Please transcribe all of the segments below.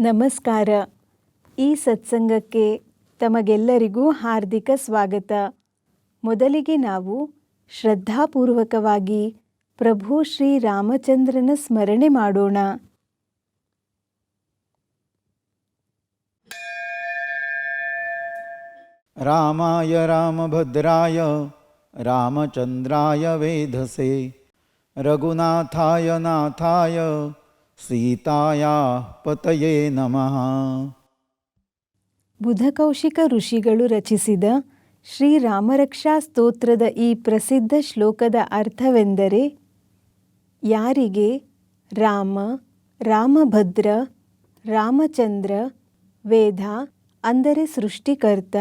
ನಮಸ್ಕಾರ. ಈ ಸತ್ಸಂಗಕ್ಕೆ ತಮಗೆಲ್ಲರಿಗೂ ಹಾರ್ದಿಕ ಸ್ವಾಗತ. ಮೊದಲಿಗೆ ನಾವು ಶ್ರದ್ಧಾಪೂರ್ವಕವಾಗಿ ಪ್ರಭು ಶ್ರೀ ರಾಮಚಂದ್ರನ ಸ್ಮರಣೆ ಮಾಡೋಣ. ರಾಮಾಯ ರಾಮಭದ್ರಾಯ, ರಾಮಚಂದ್ರಾಯ ವೇಧಸೆ ರಘುನಾಥಾಯ ನಾಥಾಯ ಸೀತಾಯ ಪತಯೇ ನಮಃ. ಬುಧಕೌಶಿಕ ಋಷಿಗಳು ರಚಿಸಿದ ಶ್ರೀರಾಮರಕ್ಷಾ ಸ್ತೋತ್ರದ ಈ ಪ್ರಸಿದ್ಧ ಶ್ಲೋಕದ ಅರ್ಥವೆಂದರೆ, ಯಾರಿಗೆ? ರಾಮ, ರಾಮಭದ್ರ, ರಾಮಚಂದ್ರ, ವೇದ, ಅಂದರೆ ಸೃಷ್ಟಿಕರ್ತ,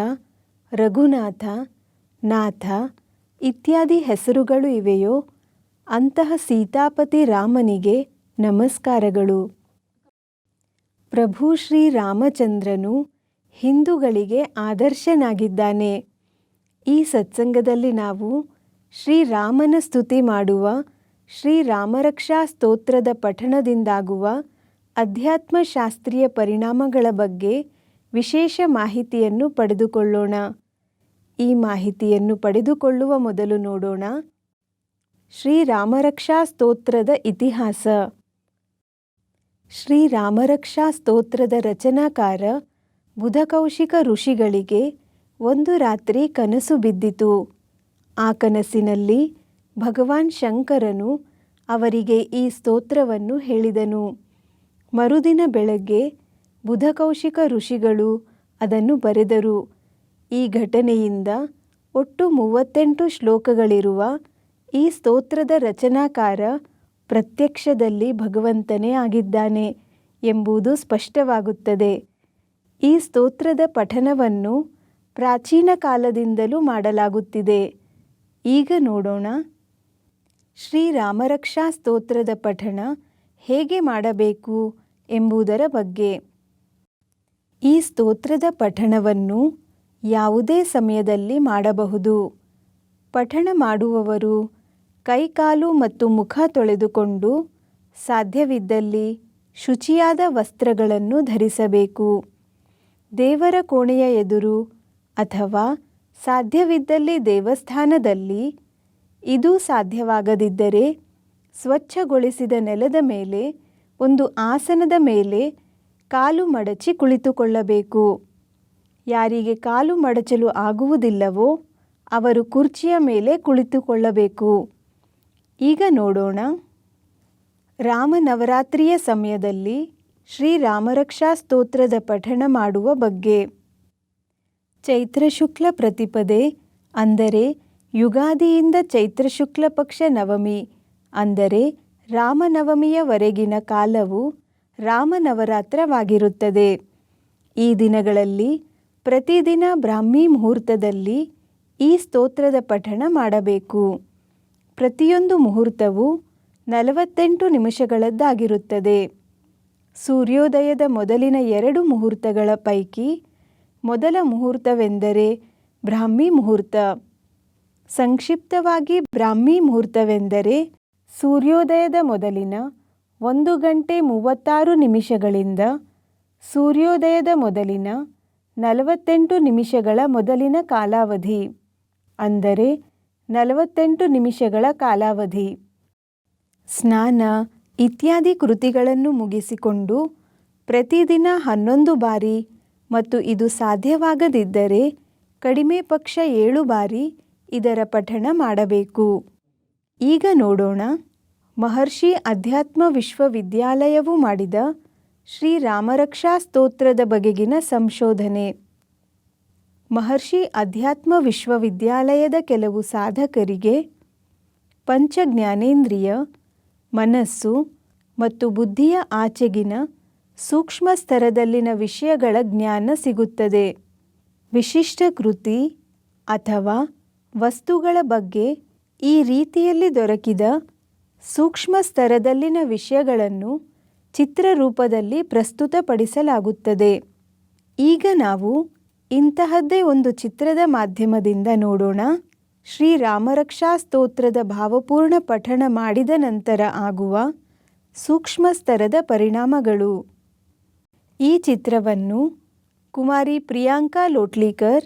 ರಘುನಾಥ, ನಾಥ ಇತ್ಯಾದಿ ಹೆಸರುಗಳು ಇವೆಯೋ, ಅಂತಹ ಸೀತಾಪತಿ ರಾಮನಿಗೆ ನಮಸ್ಕಾರಗಳು. ಪ್ರಭು ಶ್ರೀ ರಾಮಚಂದ್ರನು ಹಿಂದೂಗಳಿಗೆ ಆದರ್ಶನಾಗಿದ್ದಾನೆ. ಈ ಸತ್ಸಂಗದಲ್ಲಿ ನಾವು ಶ್ರೀರಾಮನ ಸ್ತುತಿ ಮಾಡುವ ಶ್ರೀರಾಮರಕ್ಷಾ ಸ್ತೋತ್ರದ ಪಠಣದಿಂದಾಗುವ ಅಧ್ಯಾತ್ಮಶಾಸ್ತ್ರೀಯ ಪರಿಣಾಮಗಳ ಬಗ್ಗೆ ವಿಶೇಷ ಮಾಹಿತಿಯನ್ನು ಪಡೆದುಕೊಳ್ಳೋಣ. ಈ ಮಾಹಿತಿಯನ್ನು ಪಡೆದುಕೊಳ್ಳುವ ಮೊದಲು ನೋಡೋಣ. ಶ್ರೀರಾಮರಕ್ಷಾ ಸ್ತೋತ್ರದ ಇತಿಹಾಸ. ಶ್ರೀರಾಮರಕ್ಷಾ ಸ್ತೋತ್ರದ ರಚನಾಕಾರ ಬುಧಕೌಶಿಕ ಋಷಿಗಳಿಗೆ ಒಂದು ರಾತ್ರಿ ಕನಸು ಬಿದ್ದಿತು. ಆ ಕನಸಿನಲ್ಲಿ ಭಗವಾನ್ ಶಂಕರನು ಅವರಿಗೆ ಈ ಸ್ತೋತ್ರವನ್ನು ಹೇಳಿದನು. ಮರುದಿನ ಬೆಳಗ್ಗೆ ಬುಧಕೌಶಿಕ ಋಷಿಗಳು ಅದನ್ನು ಬರೆದರು. ಈ ಘಟನೆಯಿಂದ ಒಟ್ಟು ಮೂವತ್ತೆಂಟು ಶ್ಲೋಕಗಳಿರುವ ಈ ಸ್ತೋತ್ರದ ರಚನಾಕಾರ ಪ್ರತ್ಯಕ್ಷದಲ್ಲಿ ಭಗವಂತನೇ ಆಗಿದ್ದಾನೆ ಎಂಬುದು ಸ್ಪಷ್ಟವಾಗುತ್ತದೆ. ಈ ಸ್ತೋತ್ರದ ಪಠನವನ್ನು ಪ್ರಾಚೀನ ಕಾಲದಿಂದಲೂ ಮಾಡಲಾಗುತ್ತಿದೆ. ಈಗ ನೋಡೋಣ. ಶ್ರೀರಾಮರಕ್ಷಾ ಸ್ತೋತ್ರದ ಪಠಣ ಹೇಗೆ ಮಾಡಬೇಕು ಎಂಬುದರ ಬಗ್ಗೆ. ಈ ಸ್ತೋತ್ರದ ಪಠಣವನ್ನು ಯಾವುದೇ ಸಮಯದಲ್ಲಿ ಮಾಡಬಹುದು. ಪಠಣ ಮಾಡುವವರು ಕೈಕಾಲು ಮತ್ತು ಮುಖ ತೊಳೆದುಕೊಂಡು ಸಾಧ್ಯವಿದ್ದಲ್ಲಿ ಶುಚಿಯಾದ ವಸ್ತ್ರಗಳನ್ನು ಧರಿಸಬೇಕು. ದೇವರ ಕೋಣೆಯ ಎದುರು ಅಥವಾ ಸಾಧ್ಯವಿದ್ದಲ್ಲಿ ದೇವಸ್ಥಾನದಲ್ಲಿ ಇದು ಸಾಧ್ಯವಾಗದಿದ್ದರೆ ಸ್ವಚ್ಛಗೊಳಿಸಿದ ನೆಲದ ಮೇಲೆ, ಒಂದು ಆಸನದ ಮೇಲೆ ಕಾಲು ಮಡಚಿ ಕುಳಿತುಕೊಳ್ಳಬೇಕು. ಯಾರಿಗೆ ಕಾಲು ಮಡಚಲು ಆಗುವುದಿಲ್ಲವೋ ಅವರು ಕುರ್ಚಿಯ ಮೇಲೆ ಕುಳಿತುಕೊಳ್ಳಬೇಕು. ಈಗ ನೋಡೋಣ. ರಾಮನವರಾತ್ರಿಯ ಸಮಯದಲ್ಲಿ ಶ್ರೀರಾಮರಕ್ಷಾ ಸ್ತೋತ್ರದ ಪಠಣ ಮಾಡುವ ಬಗ್ಗೆ. ಚೈತ್ರ ಶುಕ್ಲ ಪ್ರತಿಪದೆ ಅಂದರೆ ಯುಗಾದಿಯಿಂದ ಚೈತ್ರ ಶುಕ್ಲ ಪಕ್ಷ ನವಮಿ ಅಂದರೆ ರಾಮನವಮಿಯವರೆಗಿನ ಕಾಲವು ರಾಮನವರಾತ್ರವಾಗಿರುತ್ತದೆ. ಈ ದಿನಗಳಲ್ಲಿ ಪ್ರತಿದಿನ ಬ್ರಾಹ್ಮಿ ಮುಹೂರ್ತದಲ್ಲಿ ಈ ಸ್ತೋತ್ರದ ಪಠಣ ಮಾಡಬೇಕು. ಪ್ರತಿಯೊಂದು ಮುಹೂರ್ತವು ನಲವತ್ತೆಂಟು ನಿಮಿಷಗಳದ್ದಾಗಿರುತ್ತದೆ. ಸೂರ್ಯೋದಯದ ಮೊದಲಿನ ಎರಡು ಮುಹೂರ್ತಗಳ ಪೈಕಿ ಮೊದಲ ಮುಹೂರ್ತವೆಂದರೆ ಬ್ರಾಹ್ಮಿ ಮುಹೂರ್ತ. ಸಂಕ್ಷಿಪ್ತವಾಗಿ ಬ್ರಾಹ್ಮಿ ಮುಹೂರ್ತವೆಂದರೆ ಸೂರ್ಯೋದಯದ ಮೊದಲಿನ ಒಂದು ಗಂಟೆ ಮೂವತ್ತಾರು ನಿಮಿಷಗಳಿಂದ ಸೂರ್ಯೋದಯದ ಮೊದಲಿನ ನಲವತ್ತೆಂಟು ನಿಮಿಷಗಳ ಮೊದಲಿನ ಕಾಲಾವಧಿ. ಅಂದರೆ ನಲವತ್ತೆಂಟು ನಿಮಿಷಗಳ ಕಾಲಾವಧಿ. ಸ್ನಾನ, ಇತ್ಯಾದಿ ಕೃತಿಗಳನ್ನು ಮುಗಿಸಿಕೊಂಡು ಪ್ರತಿದಿನ ಹನ್ನೊಂದು ಬಾರಿ ಮತ್ತು ಇದು ಸಾಧ್ಯವಾಗದಿದ್ದರೆ ಕಡಿಮೆ ಪಕ್ಷ ಏಳು ಬಾರಿ ಇದರ ಪಠಣ ಮಾಡಬೇಕು. ಈಗ ನೋಡೋಣ. ಮಹರ್ಷಿ ಅಧ್ಯಾತ್ಮ ವಿಶ್ವವಿದ್ಯಾಲಯವು ಮಾಡಿದ ಶ್ರೀರಾಮರಕ್ಷಾ ಸ್ತೋತ್ರದ ಬಗೆಗಿನ ಸಂಶೋಧನೆ. ಮಹರ್ಷಿ ಅಧ್ಯಾತ್ಮ ವಿಶ್ವವಿದ್ಯಾಲಯದ ಕೆಲವು ಸಾಧಕರಿಗೆ ಪಂಚ ಜ್ಞಾನೇಂದ್ರಿಯ ಮನಸ್ಸು ಮತ್ತು ಬುದ್ಧಿಯ ಆಚೆಗಿನ ಸೂಕ್ಷ್ಮ ಸ್ತರದಲ್ಲಿನ ವಿಷಯಗಳ ಜ್ಞಾನ ಸಿಗುತ್ತದೆ. ವಿಶಿಷ್ಟ ಕೃತಿ ಅಥವಾ ವಸ್ತುಗಳ ಬಗ್ಗೆ ಈ ರೀತಿಯಲ್ಲಿ ದೊರಕಿದ ಸೂಕ್ಷ್ಮ ಸ್ತರದಲ್ಲಿನ ವಿಷಯಗಳನ್ನು ಚಿತ್ರರೂಪದಲ್ಲಿ ಪ್ರಸ್ತುತಪಡಿಸಲಾಗುತ್ತದೆ. ಈಗ ನಾವು ಇಂತಹದ್ದೇ ಒಂದು ಚಿತ್ರದ ಮಾಧ್ಯಮದಿಂದ ನೋಡೋಣ. ಶ್ರೀರಾಮರಕ್ಷಾ ಸ್ತೋತ್ರದ ಭಾವಪೂರ್ಣ ಪಠಣ ಮಾಡಿದ ನಂತರ ಆಗುವ ಸೂಕ್ಷ್ಮ ಸ್ತರದ ಪರಿಣಾಮಗಳು. ಈ ಚಿತ್ರವನ್ನು ಕುಮಾರಿ ಪ್ರಿಯಾಂಕಾ ಲೋಟ್ಲೀಕರ್,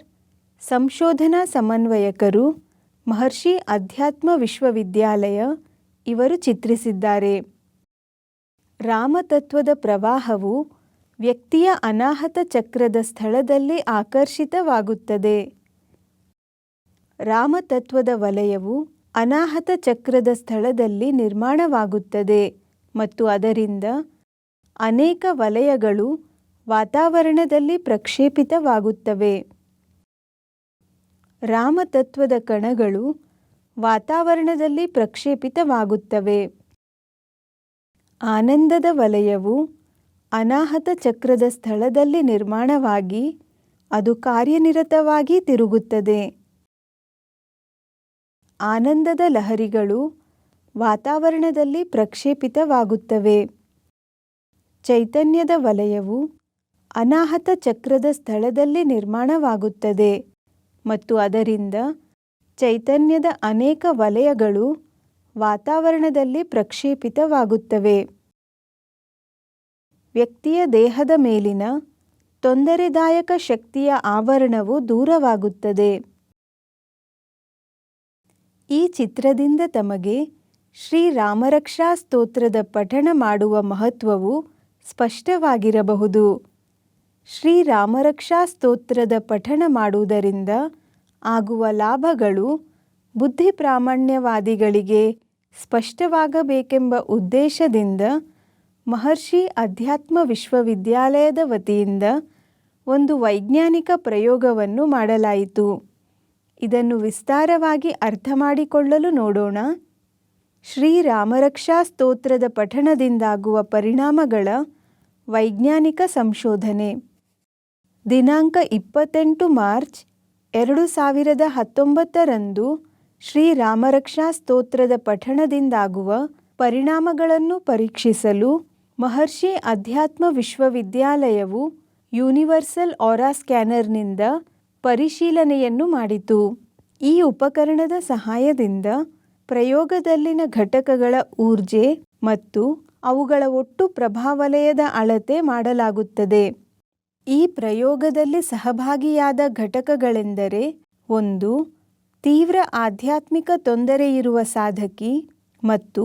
ಸಂಶೋಧನಾ ಸಮನ್ವಯಕರು, ಮಹರ್ಷಿ ಅಧ್ಯಾತ್ಮ ವಿಶ್ವವಿದ್ಯಾಲಯ ಇವರು ಚಿತ್ರಿಸಿದ್ದಾರೆ. ರಾಮತತ್ವದ ಪ್ರವಾಹವು ವ್ಯಕ್ತಿಯ ಅನಾಹತ ಚಕ್ರದ ಸ್ಥಳದಲ್ಲಿ ಆಕರ್ಷಿತವಾಗುತ್ತದೆ. ರಾಮತತ್ವದ ವಲಯವು ಅನಾಹತ ಚಕ್ರದ ಸ್ಥಳದಲ್ಲಿ ನಿರ್ಮಾಣವಾಗುತ್ತದೆ ಮತ್ತು ಅದರಿಂದ ಅನೇಕ ವಲಯಗಳು ವಾತಾವರಣದಲ್ಲಿ ಪ್ರಕ್ಷೇಪಿತವಾಗುತ್ತವೆ. ರಾಮತತ್ವದ ಕಣಗಳು ವಾತಾವರಣದಲ್ಲಿ ಪ್ರಕ್ಷೇಪಿತವಾಗುತ್ತವೆ. ಆನಂದದ ವಲಯವು ಅನಾಹತ ಚಕ್ರದ ಸ್ಥಳದಲ್ಲಿ ನಿರ್ಮಾಣವಾಗಿ ಅದು ಕಾರ್ಯನಿರತವಾಗಿ ತಿರುಗುತ್ತದೆ. ಆನಂದದ ಲಹರಿಗಳು ವಾತಾವರಣದಲ್ಲಿ ಪ್ರಕ್ಷೇಪಿತವಾಗುತ್ತವೆ. ಚೈತನ್ಯದ ವಲಯವು ಅನಾಹತ ಚಕ್ರದ ಸ್ಥಳದಲ್ಲಿ ನಿರ್ಮಾಣವಾಗುತ್ತದೆ ಮತ್ತು ಅದರಿಂದ ಚೈತನ್ಯದ ಅನೇಕ ವಲಯಗಳು ವಾತಾವರಣದಲ್ಲಿ ಪ್ರಕ್ಷೇಪಿತವಾಗುತ್ತವೆ. ವ್ಯಕ್ತಿಯ ದೇಹದ ಮೇಲಿನ ತೊಂದರೆದಾಯಕ ಶಕ್ತಿಯ ಆವರಣವು ದೂರವಾಗುತ್ತದೆ. ಈ ಚಿತ್ರದಿಂದ ತಮಗೆ ಶ್ರೀರಾಮರಕ್ಷಾ ಸ್ತೋತ್ರದ ಪಠಣ ಮಾಡುವ ಮಹತ್ವವು ಸ್ಪಷ್ಟವಾಗಿರಬಹುದು. ಶ್ರೀರಾಮರಕ್ಷಾ ಸ್ತೋತ್ರದ ಪಠಣ ಮಾಡುವುದರಿಂದ ಆಗುವ ಲಾಭಗಳು ಬುದ್ಧಿ ಪ್ರಾಮಾಣ್ಯವಾದಿಗಳಿಗೆ ಸ್ಪಷ್ಟವಾಗಬೇಕೆಂಬ ಉದ್ದೇಶದಿಂದ ಮಹರ್ಷಿ ಅಧ್ಯಾತ್ಮ ವಿಶ್ವವಿದ್ಯಾಲಯದ ವತಿಯಿಂದ ಒಂದು ವೈಜ್ಞಾನಿಕ ಪ್ರಯೋಗವನ್ನು ಮಾಡಲಾಯಿತು. ಇದನ್ನು ವಿಸ್ತಾರವಾಗಿ ಅರ್ಥ ಮಾಡಿಕೊಳ್ಳಲು ನೋಡೋಣ. ಶ್ರೀರಾಮರಕ್ಷಾ ಸ್ತೋತ್ರದ ಪಠಣದಿಂದಾಗುವ ಪರಿಣಾಮಗಳ ವೈಜ್ಞಾನಿಕ ಸಂಶೋಧನೆ. ದಿನಾಂಕ ಇಪ್ಪತ್ತೆಂಟು ಮಾರ್ಚ್ ಎರಡು ಸಾವಿರದ ಹತ್ತೊಂಬತ್ತರಂದು ಶ್ರೀರಾಮರಕ್ಷಾ ಸ್ತೋತ್ರದ ಪಠಣದಿಂದಾಗುವ ಪರಿಣಾಮಗಳನ್ನು ಪರೀಕ್ಷಿಸಲು ಮಹರ್ಷಿ ಅಧ್ಯಾತ್ಮ ವಿಶ್ವವಿದ್ಯಾಲಯವು ಯೂನಿವರ್ಸಲ್ ಆರಾ ಸ್ಕ್ಯಾನರ್ನಿಂದ ಪರಿಶೀಲನೆಯನ್ನು ಮಾಡಿತು. ಈ ಉಪಕರಣದ ಸಹಾಯದಿಂದ ಪ್ರಯೋಗದಲ್ಲಿನ ಘಟಕಗಳ ಊರ್ಜೆ ಮತ್ತು ಅವುಗಳ ಒಟ್ಟು ಪ್ರಭಾವಲಯದ ಅಳತೆ ಮಾಡಲಾಗುತ್ತದೆ. ಈ ಪ್ರಯೋಗದಲ್ಲಿ ಸಹಭಾಗಿಯಾದ ಘಟಕಗಳೆಂದರೆ ಒಂದು, ತೀವ್ರ ಆಧ್ಯಾತ್ಮಿಕ ತೊಂದರೆಯಿರುವ ಸಾಧಕಿ ಮತ್ತು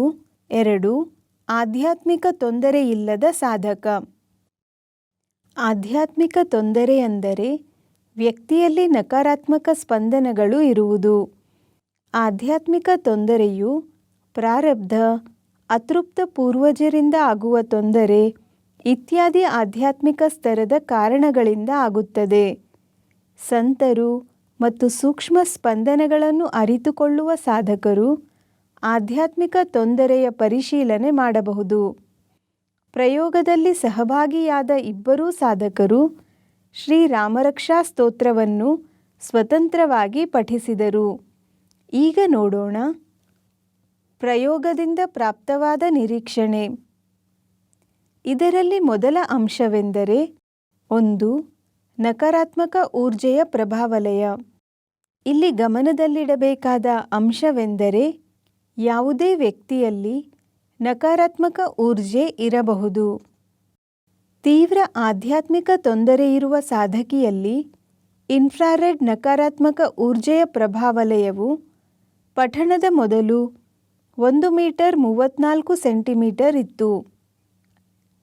ಎರಡು ಆಧ್ಯಾತ್ಮಿಕ ತೊಂದರೆಯಿಲ್ಲದ ಸಾಧಕ. ಆಧ್ಯಾತ್ಮಿಕ ತೊಂದರೆ ಅಂದರೆ ವ್ಯಕ್ತಿಯಲ್ಲಿ ನಕಾರಾತ್ಮಕ ಸ್ಪಂದನಗಳು ಇರುವುದು. ಆಧ್ಯಾತ್ಮಿಕ ತೊಂದರೆಯು ಪ್ರಾರಬ್ಧ, ಅತೃಪ್ತ ಪೂರ್ವಜರಿಂದ ಆಗುವ ತೊಂದರೆ, ಇತ್ಯಾದಿ ಆಧ್ಯಾತ್ಮಿಕ ಸ್ತರದ ಕಾರಣಗಳಿಂದ ಆಗುತ್ತದೆ. ಸಂತರು ಮತ್ತು ಸೂಕ್ಷ್ಮ ಸ್ಪಂದನಗಳನ್ನು ಅರಿತುಕೊಳ್ಳುವ ಸಾಧಕರು ಆಧ್ಯಾತ್ಮಿಕ ತೊಂದರೆಯ ಪರಿಶೀಲನೆ ಮಾಡಬಹುದು. ಪ್ರಯೋಗದಲ್ಲಿ ಸಹಭಾಗಿಯಾದ ಇಬ್ಬರೂ ಸಾಧಕರು ಶ್ರೀರಾಮರಕ್ಷಾ ಸ್ತೋತ್ರವನ್ನು ಸ್ವತಂತ್ರವಾಗಿ ಪಠಿಸಿದರು. ಈಗ ನೋಡೋಣ ಪ್ರಯೋಗದಿಂದ ಪ್ರಾಪ್ತವಾದ ನಿರೀಕ್ಷಣೆ. ಇದರಲ್ಲಿ ಮೊದಲ ಅಂಶವೆಂದರೆ ಒಂದು, ನಕಾರಾತ್ಮಕ ಊರ್ಜೆಯ ಪ್ರಭಾವಲಯ. ಇಲ್ಲಿ ಗಮನದಲ್ಲಿಡಬೇಕಾದ ಅಂಶವೆಂದರೆ ಯಾವುದೇ ವ್ಯಕ್ತಿಯಲ್ಲಿ ನಕಾರಾತ್ಮಕ ಊರ್ಜೆ ಇರಬಹುದು. ತೀವ್ರ ಆಧ್ಯಾತ್ಮಿಕ ತೊಂದರೆಯಿರುವ ಸಾಧಕಿಯಲ್ಲಿ ಇನ್ಫ್ರಾರೆಡ್ ನಕಾರಾತ್ಮಕ ಊರ್ಜೆಯ ಪ್ರಭಾವಲಯವು ಪಠಣದ ಮೊದಲು ಒಂದು ಮೀಟರ್ ಮೂವತ್ತ್ನಾಲ್ಕು ಸೆಂಟಿಮೀಟರ್ ಇತ್ತು.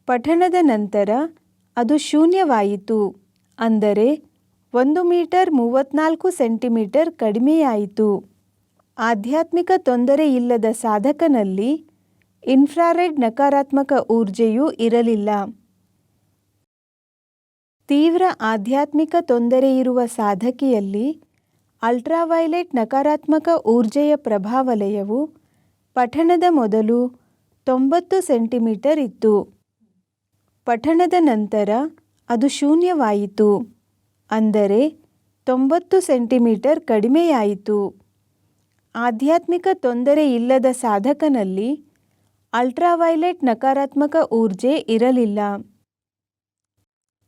ಪಠಣದ ನಂತರ ಅದು ಶೂನ್ಯವಾಯಿತು, ಅಂದರೆ ಒಂದು ಮೀಟರ್ ಮೂವತ್ತ್ನಾಲ್ಕು ಸೆಂಟಿಮೀಟರ್ ಕಡಿಮೆಯಾಯಿತು. ಆಧ್ಯಾತ್ಮಿಕ ತೊಂದರೆ ಇಲ್ಲದ ಸಾಧಕನಲ್ಲಿ ಇನ್ಫ್ರಾರೆಡ್ ನಕಾರಾತ್ಮಕ ಊರ್ಜೆಯೂ ಇರಲಿಲ್ಲ. ತೀವ್ರ ಆಧ್ಯಾತ್ಮಿಕ ತೊಂದರೆಯಿರುವ ಸಾಧಕಿಯಲ್ಲಿ ಅಲ್ಟ್ರಾವೈಲೆಟ್ ನಕಾರಾತ್ಮಕ ಊರ್ಜೆಯ ಪ್ರಭಾವಲಯವು ಪಠಣದ ಮೊದಲು ತೊಂಬತ್ತು ಸೆಂಟಿಮೀಟರ್ ಇತ್ತು. ಪಠಣದ ನಂತರ ಅದು ಶೂನ್ಯವಾಯಿತು. ಅಂದರೆ ತೊಂಬತ್ತು ಸೆಂಟಿಮೀಟರ್ ಕಡಿಮೆಯಾಯಿತು. ಆಧ್ಯಾತ್ಮಿಕ ತೊಂದರೆ ಇಲ್ಲದ ಸಾಧಕನಲ್ಲಿ ಅಲ್ಟ್ರಾವೈಲೆಟ್ ನಕಾರಾತ್ಮಕ ಊರ್ಜೆ ಇರಲಿಲ್ಲ.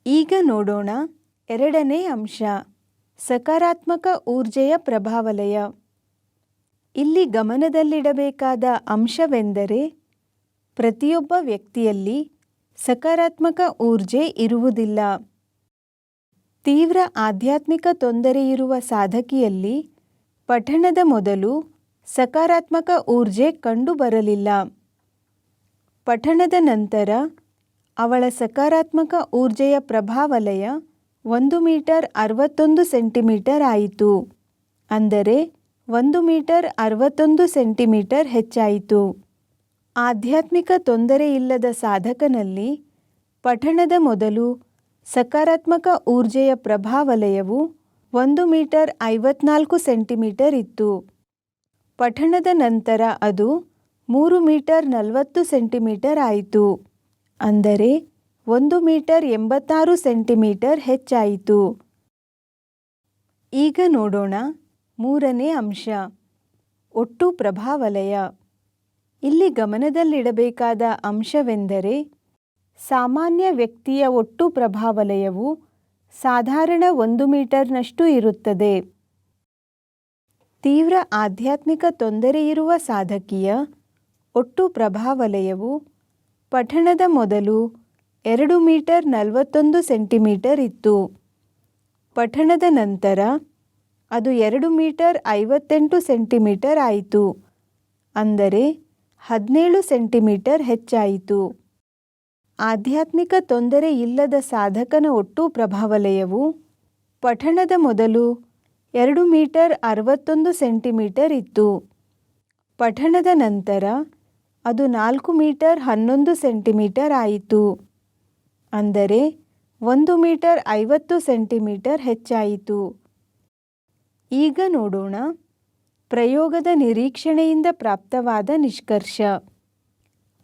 ಈಗ ನೋಡೋಣ ಎರಡನೇ ಅಂಶ, ಸಕಾರಾತ್ಮಕ ಊರ್ಜೆಯ ಪ್ರಭಾವಲಯ. ಇಲ್ಲಿ ಗಮನದಲ್ಲಿಡಬೇಕಾದ ಅಂಶವೆಂದರೆ ಪ್ರತಿಯೊಬ್ಬ ವ್ಯಕ್ತಿಯಲ್ಲಿ ಸಕಾರಾತ್ಮಕ ಊರ್ಜೆ ಇರುವುದಿಲ್ಲ. ತೀವ್ರ ಆಧ್ಯಾತ್ಮಿಕ ತೊಂದರೆಯಿರುವ ಸಾಧಕಿಯಲ್ಲಿ ಪಠಣದ ಮೊದಲು ಸಕಾರಾತ್ಮಕ ಊರ್ಜೆ ಕಂಡುಬರಲಿಲ್ಲ. ಪಠಣದ ನಂತರ ಅವಳ ಸಕಾರಾತ್ಮಕ ಊರ್ಜೆಯ ಪ್ರಭಾವಲಯ ಒಂದು ಮೀಟರ್ ಅರವತ್ತೊಂದು ಸೆಂಟಿಮೀಟರ್ ಆಯಿತು. ಅಂದರೆ ಒಂದು ಮೀಟರ್ ಅರವತ್ತೊಂದು ಸೆಂಟಿಮೀಟರ್ ಹೆಚ್ಚಾಯಿತು. ಆಧ್ಯಾತ್ಮಿಕ ತೊಂದರೆಯಿಲ್ಲದ ಸಾಧಕನಲ್ಲಿ ಪಠಣದ ಮೊದಲು ಸಕಾರಾತ್ಮಕ ಊರ್ಜೆಯ ಪ್ರಭಾವಲಯವು ಒಂದು ಮೀಟರ್ ಐವತ್ನಾಲ್ಕು ಸೆಂಟಿಮೀಟರ್ ಇತ್ತು. ಪಠಣದ ನಂತರ ಅದು ಮೂರು ಮೀಟರ್ ನಲವತ್ತು ಸೆಂಟಿಮೀಟರ್ ಆಯಿತು. ಅಂದರೆ ಒಂದು ಮೀಟರ್ ಎಂಬತ್ತಾರು ಸೆಂಟಿಮೀಟರ್ ಹೆಚ್ಚಾಯಿತು. ಈಗ ನೋಡೋಣ ಮೂರನೇ ಅಂಶ. ಒಟ್ಟು ಪ್ರಭಾವಲಯ. ಇಲ್ಲಿ ಗಮನದಲ್ಲಿಡಬೇಕಾದ ಅಂಶವೆಂದರೆ ಸಾಮಾನ್ಯ ವ್ಯಕ್ತಿಯ ಒಟ್ಟು ಪ್ರಭಾವಲಯವು ಸಾಧಾರಣ ಒಂದು ಮೀಟರ್ನಷ್ಟು ಇರುತ್ತದೆ. ತೀವ್ರ ಆಧ್ಯಾತ್ಮಿಕ ತೊಂದರೆಯಿರುವ ಸಾಧಕಿಯ ಒಟ್ಟು ಪ್ರಭಾವಲಯವು ಪಠಣದ ಮೊದಲು ಎರಡು ಮೀಟರ್ ನಲವತ್ತೊಂದು ಸೆಂಟಿಮೀಟರ್ ಇತ್ತು. ಪಠಣದ ನಂತರ ಅದು ಎರಡು ಮೀಟರ್ ಐವತ್ತೆಂಟು ಸೆಂಟಿಮೀಟರ್ ಆಯಿತು. ಅಂದರೆ ಹದಿನೇಳು ಸೆಂಟಿಮೀಟರ್ ಹೆಚ್ಚಾಯಿತು. ಆಧ್ಯಾತ್ಮಿಕ ತೊಂದರೆ ಇಲ್ಲದ ಸಾಧಕನ ಒಟ್ಟು ಪ್ರಭಾವಲಯವು ಪಠಣದ ಮೊದಲು ಎರಡು ಮೀಟರ್ ಅರವತ್ತೊಂದು ಸೆಂಟಿಮೀಟರ್ ಇತ್ತು. ಪಠಣದ ನಂತರ ಅದು ನಾಲ್ಕು ಮೀಟರ್ ಹನ್ನೊಂದು ಸೆಂಟಿಮೀಟರ್ ಆಯಿತು. ಅಂದರೆ ಒಂದು ಮೀಟರ್ ಐವತ್ತು ಸೆಂಟಿಮೀಟರ್ ಹೆಚ್ಚಾಯಿತು. ಈಗ ನೋಡೋಣ ಪ್ರಯೋಗದ ನಿರೀಕ್ಷಣೆಯಿಂದ ಪ್ರಾಪ್ತವಾದ ನಿಷ್ಕರ್ಷ.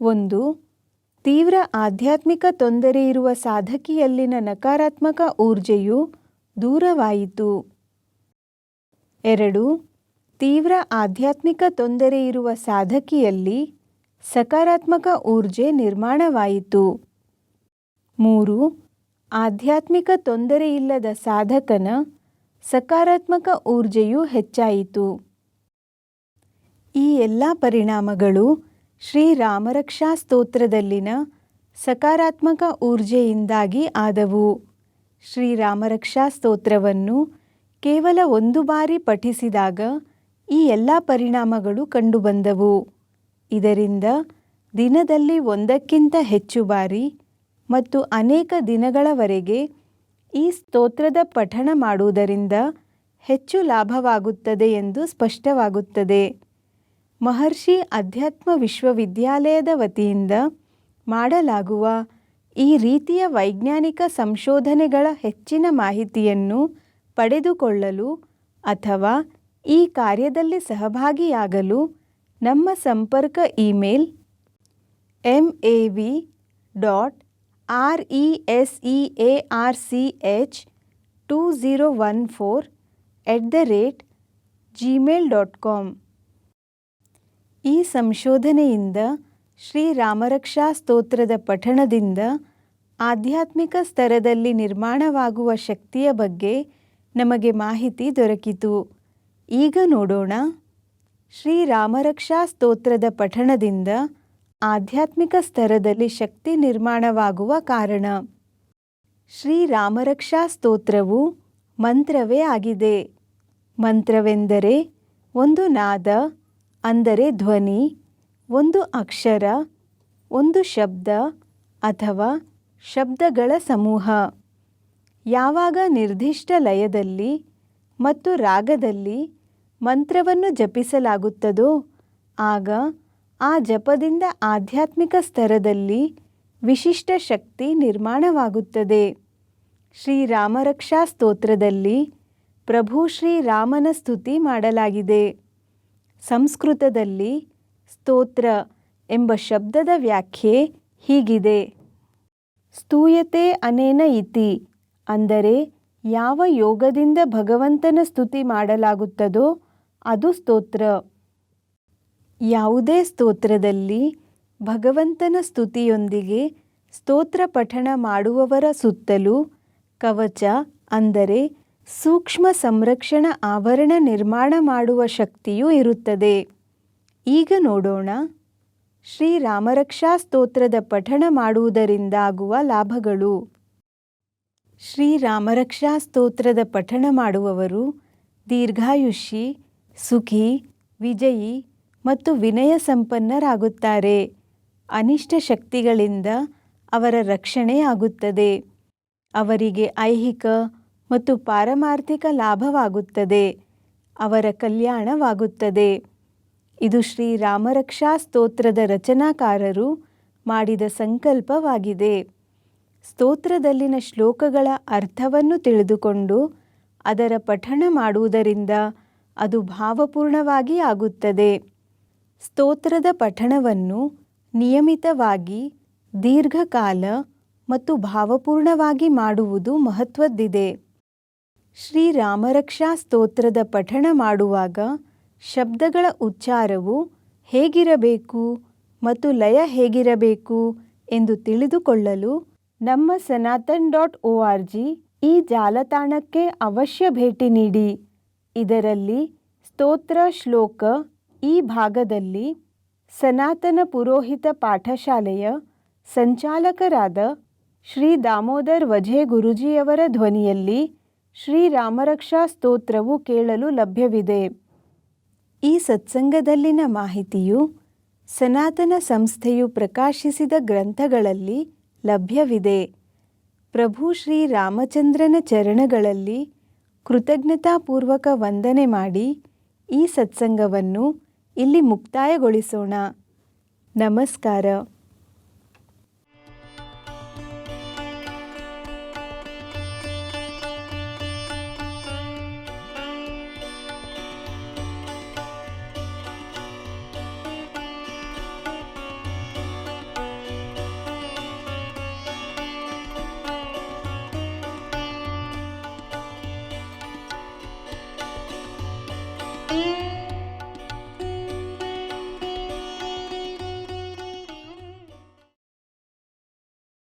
ಒಂದು ತೀವ್ರ ಆಧ್ಯಾತ್ಮಿಕ ತೊಂದರೆಯಿರುವ ಸಾಧಕಿಯಲ್ಲಿನ ನಕಾರಾತ್ಮಕ ಊರ್ಜೆಯು ದೂರವಾಯಿತು. ಎರಡು, ತೀವ್ರ ಆಧ್ಯಾತ್ಮಿಕ ತೊಂದರೆಯಿರುವ ಸಾಧಕಿಯಲ್ಲಿ ಸಕಾರಾತ್ಮಕ ಊರ್ಜೆ ನಿರ್ಮಾಣವಾಯಿತು. ಮೂರು, ಆಧ್ಯಾತ್ಮಿಕ ತೊಂದರೆಯಿಲ್ಲದ ಸಾಧಕನ ಸಕಾರಾತ್ಮಕ ಊರ್ಜೆಯು ಹೆಚ್ಚಾಯಿತು. ಈ ಎಲ್ಲ ಪರಿಣಾಮಗಳು ಶ್ರೀರಾಮರಕ್ಷಾ ಸ್ತೋತ್ರದಲ್ಲಿನ ಸಕಾರಾತ್ಮಕ ಊರ್ಜೆಯಿಂದಾಗಿ ಆದವು. ಶ್ರೀರಾಮರಕ್ಷಾ ಸ್ತೋತ್ರವನ್ನು ಕೇವಲ ಒಂದು ಬಾರಿ ಪಠಿಸಿದಾಗ ಈ ಎಲ್ಲ ಪರಿಣಾಮಗಳು ಕಂಡುಬಂದವು. ಇದರಿಂದ ದಿನದಲ್ಲಿ ಒಂದಕ್ಕಿಂತ ಹೆಚ್ಚು ಬಾರಿ ಮತ್ತು ಅನೇಕ ದಿನಗಳವರೆಗೆ ಈ ಸ್ತೋತ್ರದ ಪಠಣ ಮಾಡುವುದರಿಂದ ಹೆಚ್ಚು ಲಾಭವಾಗುತ್ತದೆ ಎಂದು ಸ್ಪಷ್ಟವಾಗುತ್ತದೆ. ಮಹರ್ಷಿ ಅಧ್ಯಾತ್ಮ ವಿಶ್ವವಿದ್ಯಾಲಯದ ವತಿಯಿಂದ ಮಾಡಲಾಗುವ ಈ ರೀತಿಯ ವೈಜ್ಞಾನಿಕ ಸಂಶೋಧನೆಗಳ ಹೆಚ್ಚಿನ ಮಾಹಿತಿಯನ್ನು ಪಡೆದುಕೊಳ್ಳಲು ಅಥವಾ ಈ ಕಾರ್ಯದಲ್ಲಿ ಸಹಭಾಗಿಯಾಗಲು ನಮ್ಮ ಸಂಪರ್ಕ email M A V dot R E S E A R C H two zero one four at the rate Gmail dot com ಈ ಸಂಶೋಧನೆಯಿಂದ ಶ್ರೀರಾಮರಕ್ಷಾ ಸ್ತೋತ್ರದ ಪಠಣದಿಂದ ಆಧ್ಯಾತ್ಮಿಕ ಸ್ತರದಲ್ಲಿ ನಿರ್ಮಾಣವಾಗುವ ಶಕ್ತಿಯ ಬಗ್ಗೆ ನಮಗೆ ಮಾಹಿತಿ ದೊರಕಿತು. ಈಗ ನೋಡೋಣ. ಶ್ರೀರಾಮರಕ್ಷಾ ಸ್ತೋತ್ರದ ಪಠಣದಿಂದ ಆಧ್ಯಾತ್ಮಿಕ ಸ್ತರದಲ್ಲಿ ಶಕ್ತಿ ನಿರ್ಮಾಣವಾಗುವ ಕಾರಣ. ಶ್ರೀರಾಮರಕ್ಷಾ ಸ್ತೋತ್ರವು ಮಂತ್ರವೇ ಆಗಿದೆ. ಮಂತ್ರವೆಂದರೆ ಒಂದು ನಾದ ಅಂದರೆ ಧ್ವನಿ, ಒಂದು ಅಕ್ಷರ, ಒಂದು ಶಬ್ದ ಅಥವಾ ಶಬ್ದಗಳ ಸಮೂಹ. ಯಾವಾಗ ನಿರ್ದಿಷ್ಟ ಲಯದಲ್ಲಿ ಮತ್ತು ರಾಗದಲ್ಲಿ ಮಂತ್ರವನ್ನು ಜಪಿಸಲಾಗುತ್ತದೋ, ಆಗ ಆ ಜಪದಿಂದ ಆಧ್ಯಾತ್ಮಿಕ ಸ್ತರದಲ್ಲಿ ವಿಶಿಷ್ಟ ಶಕ್ತಿ ನಿರ್ಮಾಣವಾಗುತ್ತದೆ. ಶ್ರೀರಾಮರಕ್ಷಾ ಸ್ತೋತ್ರದಲ್ಲಿ ಪ್ರಭು ಶ್ರೀರಾಮನ ಸ್ತುತಿ ಮಾಡಲಾಗಿದೆ. ಸಂಸ್ಕೃತದಲ್ಲಿ ಸ್ತೋತ್ರ ಎಂಬ ಶಬ್ದದ ವ್ಯಾಖ್ಯೆ ಹೀಗಿದೆ. ಸ್ತೂಯತೆ ಅನೇನ ಇತಿ? ಅಂದರೆ ಯಾವ ಯೋಗದಿಂದ ಭಗವಂತನ ಸ್ತುತಿ ಮಾಡಲಾಗುತ್ತದೋ ಅದು ಸ್ತೋತ್ರ. ಯಾವುದೇ ಸ್ತೋತ್ರದಲ್ಲಿ ಭಗವಂತನ ಸ್ತುತಿಯೊಂದಿಗೆ ಸ್ತೋತ್ರ ಪಠಣ ಮಾಡುವವರ ಸುತ್ತಲೂ ಕವಚ ಅಂದರೆ ಸೂಕ್ಷ್ಮ ಸಂರಕ್ಷಣ ಆವರಣ ನಿರ್ಮಾಣ ಮಾಡುವ ಶಕ್ತಿಯೂ ಇರುತ್ತದೆ. ಈಗ ನೋಡೋಣ. ಶ್ರೀರಾಮರಕ್ಷಾ ಸ್ತೋತ್ರದ ಪಠಣ ಮಾಡುವುದರಿಂದಾಗುವ ಲಾಭಗಳು. ಶ್ರೀರಾಮರಕ್ಷಾ ಸ್ತೋತ್ರದ ಪಠಣ ಮಾಡುವವರು ದೀರ್ಘಾಯುಷಿ, ಸುಖಿ, ವಿಜಯಿ ಮತ್ತು ವಿನಯ ಸಂಪನ್ನರಾಗುತ್ತಾರೆ ಅನಿಷ್ಟ ಶಕ್ತಿಗಳಿಂದ ಅವರ ರಕ್ಷಣೆಯಾಗುತ್ತದೆ. ಅವರಿಗೆ ಐಹಿಕ ಮತ್ತು ಪಾರಮಾರ್ಥಿಕ ಲಾಭವಾಗುತ್ತದೆ. ಅವರ ಕಲ್ಯಾಣವಾಗುತ್ತದೆ. ಇದು ಶ್ರೀ ರಾಮರಕ್ಷಾ ಸ್ತೋತ್ರದ ರಚನಾಕಾರರು ಮಾಡಿದ ಸಂಕಲ್ಪವಾಗಿದೆ. ಸ್ತೋತ್ರದಲ್ಲಿನ ಶ್ಲೋಕಗಳ ಅರ್ಥವನ್ನು ತಿಳಿದುಕೊಂಡು ಅದರ ಪಠಣ ಮಾಡುವುದರಿಂದ ಅದು ಭಾವಪೂರ್ಣವಾಗಿ ಆಗುತ್ತದೆ. ಸ್ತೋತ್ರದ ಪಠಣವನ್ನು ನಿಯಮಿತವಾಗಿ, ದೀರ್ಘಕಾಲ ಮತ್ತು ಭಾವಪೂರ್ಣವಾಗಿ ಮಾಡುವುದು ಮಹತ್ವದ್ದಿದೆ. ಶ್ರೀ ರಾಮರಕ್ಷಾ ಸ್ತೋತ್ರದ ಪಠಣ ಮಾಡುವಾಗ ಶಬ್ದಗಳ ಉಚ್ಚಾರವು ಹೇಗಿರಬೇಕು ಮತ್ತು ಲಯ ಹೇಗಿರಬೇಕು ಎಂದು ತಿಳಿದುಕೊಳ್ಳಲು ನಮ್ಮ Sanatan dot O R G ಈ ಜಾಲತಾಣಕ್ಕೆ ಅವಶ್ಯ ಭೇಟಿ ನೀಡಿ. ಇದರಲ್ಲಿ ಸ್ತೋತ್ರ ಶ್ಲೋಕ ಈ ಭಾಗದಲ್ಲಿ ಸನಾತನ ಪುರೋಹಿತ ಪಾಠಶಾಲೆಯ ಸಂಚಾಲಕರಾದ ಶ್ರೀ ದಾಮೋದರ್ ವಜೆ ಗುರುಜಿಯವರ ಧ್ವನಿಯಲ್ಲಿ ಶ್ರೀ ರಾಮರಕ್ಷಾ ಸ್ತೋತ್ರವು ಕೇಳಲು ಲಭ್ಯವಿದೆ. ಈ ಸತ್ಸಂಗದಲ್ಲಿನ ಮಾಹಿತಿಯು ಸನಾತನ ಸಂಸ್ಥೆಯು ಪ್ರಕಾಶಿಸಿದ ಗ್ರಂಥಗಳಲ್ಲಿ ಲಭ್ಯವಿದೆ. ಪ್ರಭು ಶ್ರೀ ರಾಮಚಂದ್ರನ ಚರಣಗಳಲ್ಲಿ ಕೃತಜ್ಞತಾಪೂರ್ವಕ ವಂದನೆ ಮಾಡಿ ಈ ಸತ್ಸಂಗವನ್ನು ಇಲ್ಲಿ ಮುಕ್ತಾಯಗೊಳಿಸೋಣ. ನಮಸ್ಕಾರ.